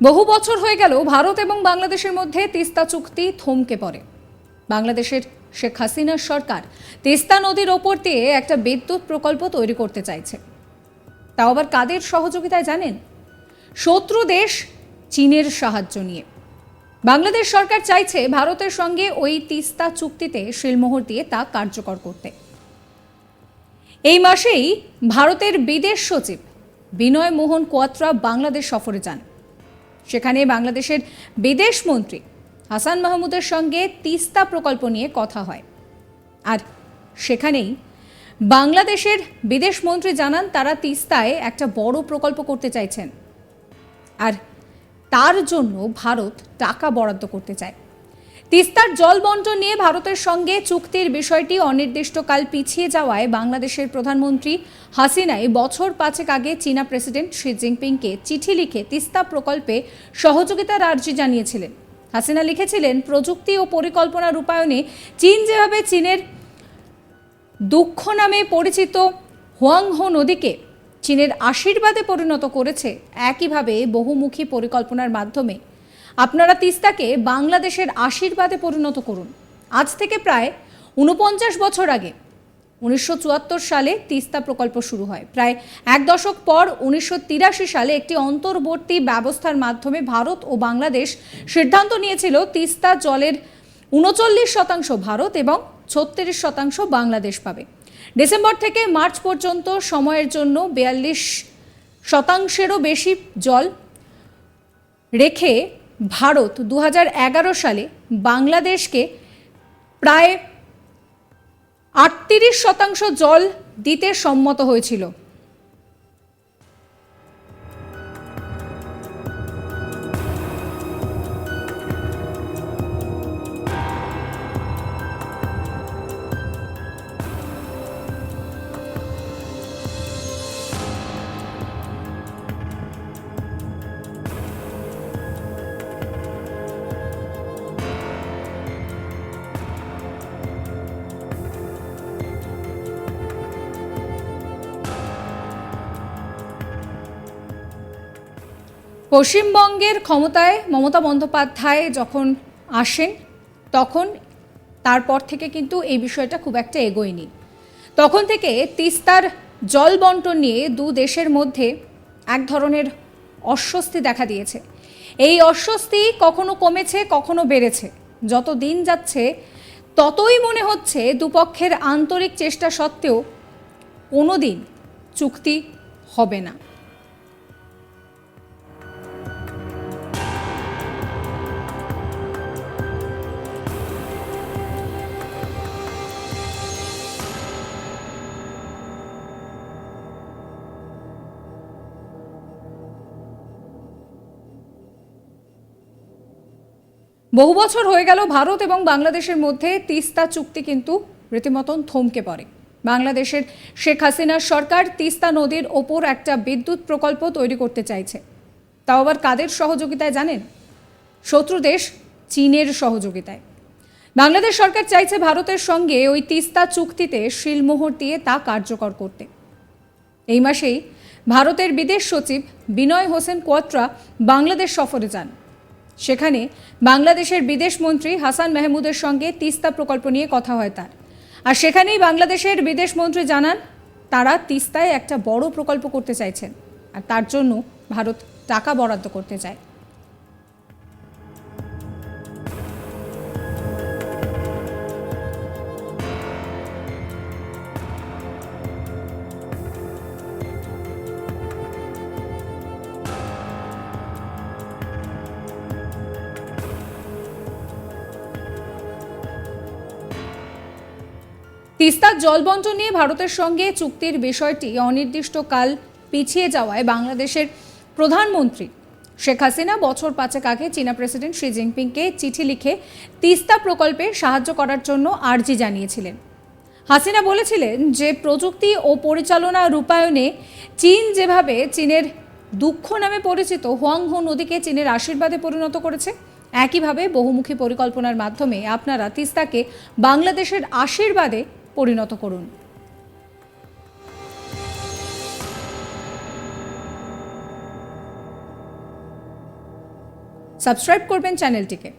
বহু বছর হয়ে গেল ভারত এবং বাংলাদেশের মধ্যে তিস্তা চুক্তি থমকে পড়ে। বাংলাদেশের শেখ হাসিনার সরকার তিস্তা নদীর ওপর দিয়ে একটা বিদ্যুৎ প্রকল্প তৈরি করতে চাইছে। তাও আবার কাদের সহযোগিতায় জানেন? শত্রু দেশ চীনের সাহায্য নিয়ে। বাংলাদেশ সরকার চাইছে ভারতের সঙ্গে ওই তিস্তা চুক্তিতে শিলমোহর দিয়ে তা কার্যকর করতে। এই মাসেই ভারতের বিদেশ সচিব বিনয় মোহন কোয়াত্রা বাংলাদেশ সফরে যান। সেখানে বাংলাদেশের বিদেশ মন্ত্রী হাসান মাহমুদের সঙ্গে তিস্তা প্রকল্প নিয়ে কথা হয়। আর সেখানেই বাংলাদেশের বিদেশ মন্ত্রী জানান তারা তিস্তায় একটা বড় প্রকল্প করতে চাইছেন। আর তার জন্য ভারত টাকা বরাদ্দ করতে চায়। তিস্তার জল বন্টন নিয়ে ভারতের সঙ্গে চুক্তির বিষয়টি অনির্দিষ্টকাল পিছিয়ে যাওয়ায় বাংলাদেশের প্রধানমন্ত্রী হাসিনাই বছর পাঁচেক আগে চীনা প্রেসিডেন্ট শি জিনপিংকে চিঠি লিখে তিস্তা প্রকল্পে সহযোগিতার আর্জি জানিয়েছিলেন। হাসিনা লিখেছিলেন, প্রযুক্তি ও পরিকল্পনা রূপায়ণে চীন যেভাবে চীনের দুঃখ নামে পরিচিত হোয়াংহো নদীকে চীনের আশীর্বাদে পরিণত করেছে, একইভাবে বহুমুখী পরিকল্পনার মাধ্যমে আপনারা তিস্তাকে বাংলাদেশের আশীর্বাদে পরিণত করুন। আজ থেকে প্রায় উনপঞ্চাশ বছর আগে উনিশশো চুয়াত্তর সালে তিস্তা প্রকল্প শুরু হয়। প্রায় এক দশক পর উনিশশো তিরাশি সালে একটি অন্তর্বর্তী ব্যবস্থার মাধ্যমে ভারত ও বাংলাদেশ সিদ্ধান্ত নিয়েছিল তিস্তা জলের উনচল্লিশ শতাংশ ভারত এবং ছত্রিশ শতাংশ বাংলাদেশ পাবে। ডিসেম্বর থেকে মার্চ পর্যন্ত সময়ের জন্য বিয়াল্লিশ শতাংশেরও বেশি জল রেখে ভারত দু হাজার এগারো সালে বাংলাদেশকে প্রায় আটত্রিশ শতাংশ জল দিতে সম্মত হয়েছিল। পশ্চিমবঙ্গের ক্ষমতায় মমতা বন্দ্যোপাধ্যায় যখন আসেন, তখন তারপর থেকে কিন্তু এই বিষয়টা খুব একটা এগোয়নি। তখন থেকে তিস্তার জল বন্টন নিয়ে দু দেশের মধ্যে এক ধরনের অস্বস্তি দেখা দিয়েছে। এই অস্বস্তি কখনো কমেছে, কখনো বেড়েছে। যত দিন যাচ্ছে, ততই মনে হচ্ছে দুপক্ষের আন্তরিক চেষ্টা সত্ত্বেও কোনো দিন চুক্তি হবে না। বহু বছর হয়ে গেল ভারত এবং বাংলাদেশের মধ্যে তিস্তা চুক্তি কিন্তু রীতিমতন থমকে পড়ে। বাংলাদেশের শেখ হাসিনার সরকার তিস্তা নদীর ওপর একটা বিদ্যুৎ প্রকল্প তৈরি করতে চাইছে। তাও আবার কাদের সহযোগিতায় জানেন? শত্রু দেশ চীনের সহযোগিতায়। বাংলাদেশ সরকার চাইছে ভারতের সঙ্গে ওই তিস্তা চুক্তিতে শিলমোহর দিয়ে তা কার্যকর করতে। এই মাসেই ভারতের বিদেশ সচিব বিনয় হোসেন কোয়াত্রা বাংলাদেশ সফরে যান। সেখানে বাংলাদেশের বিদেশ মন্ত্রী হাসান মেহমুদের সঙ্গে তিস্তা প্রকল্প নিয়ে কথা হয় তার। আর সেখানেই বাংলাদেশের বিদেশ মন্ত্রী জানান, তারা তিস্তায় একটা বড় প্রকল্প করতে চাইছেন। আর তার জন্য ভারত টাকা বরাদ্দ করতে চায়। তিস্তার জল বন্টন নিয়ে ভারতের সঙ্গে চুক্তির বিষয়টি অনির্দিষ্টকাল পিছিয়ে যাওয়ায় বাংলাদেশের প্রধানমন্ত্রী শেখ হাসিনা বছর পাঁচেক আগে চীনা প্রেসিডেন্ট শি জিনপিংকে চিঠি লিখে তিস্তা প্রকল্পে সাহায্য করার জন্য আর্জি জানিয়েছিলেন। হাসিনা বলেছিলেন যে প্রযুক্তি ও পরিচালনা রূপায়ণে চীন যেভাবে চীনের দুঃখ নামে পরিচিত হোয়াংহো নদীকে চীনের আশীর্বাদে পরিণত করেছে, একইভাবে বহুমুখী পরিকল্পনার মাধ্যমে আপনারা তিস্তাকে বাংলাদেশের আশীর্বাদে পরিণত করুন। সাবস্ক্রাইব করবেন চ্যানেলটিকে।